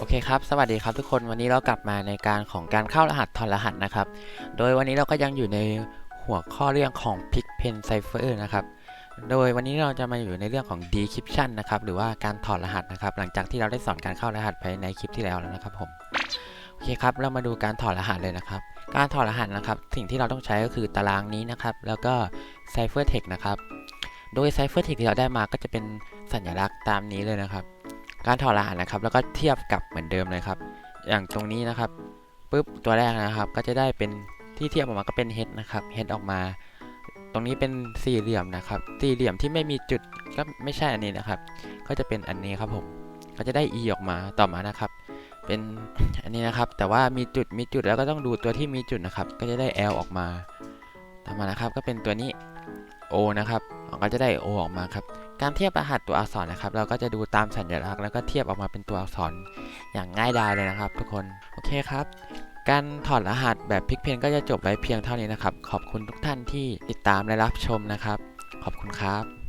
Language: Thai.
โอเคครับ สวัสดีครับทุกคน วันนี้เรากลับมาในการของการเข้ารหัสถอดรหัสนะครับ โดยวันนี้เราก็ยังอยู่ในหัวข้อเรื่องของ Pigpen Cipher นะครับ โดยวันนี้เราจะมาอยู่ในเรื่องของ decryption นะครับ หรือว่าการถอดรหัสนะครับ หลังจากที่เราได้สอนการเข้ารหัสไปในคลิปที่แล้วแล้วนะครับผม โอเคครับ เรามาดูการถอดรหัสเลยนะครับ การถอดรหัสนะครับ สิ่งที่เราต้องใช้ก็คือตารางนี้นะครับ แล้วก็ Cipher Text นะครับ โดย Cipher Text ที่เราได้มาก็จะเป็นสัญลักษณ์ตามนี้เลยนะครับ การถอดรหัสนะครับ แล้วก็เทียบกับเหมือนเดิมเลยครับ อย่างตรงนี้นะครับปุ๊บตัวแรกนะครับ ก็จะได้เป็นที่เทียบออกมาก็เป็น h นะครับ h ออกมา ตรงนี้เป็นสี่เหลี่ยมนะครับ สี่เหลี่ยมที่ไม่มีจุดก็ไม่ใช่อันนี้นะครับ ก็จะเป็นอันนี้ครับผม ก็จะได้ e ออกมาต่อมานะครับ เป็นอันนี้นะครับ แต่ว่ามีจุดมีจุดแล้วก็ต้องดูตัวที่มีจุดนะครับ ก็จะได้ l ออกมา ต่อมานะครับ ก็เป็นตัวนี้ o นะครับก็จะได้ o ออกมาครับ การเทียบรหัสตัวอักษรนะครับ เราก็จะดูตามสัญลักษณ์แล้วก็เทียบออกมาเป็นตัวอักษรอย่างง่ายดายเลยนะครับ ทุกคน โอเคครับ การถอดรหัสแบบพิกเพนก็จะจบไว้เพียงเท่านี้นะครับ ขอบคุณทุกท่านที่ติดตามและรับชมนะครับ ขอบคุณครับ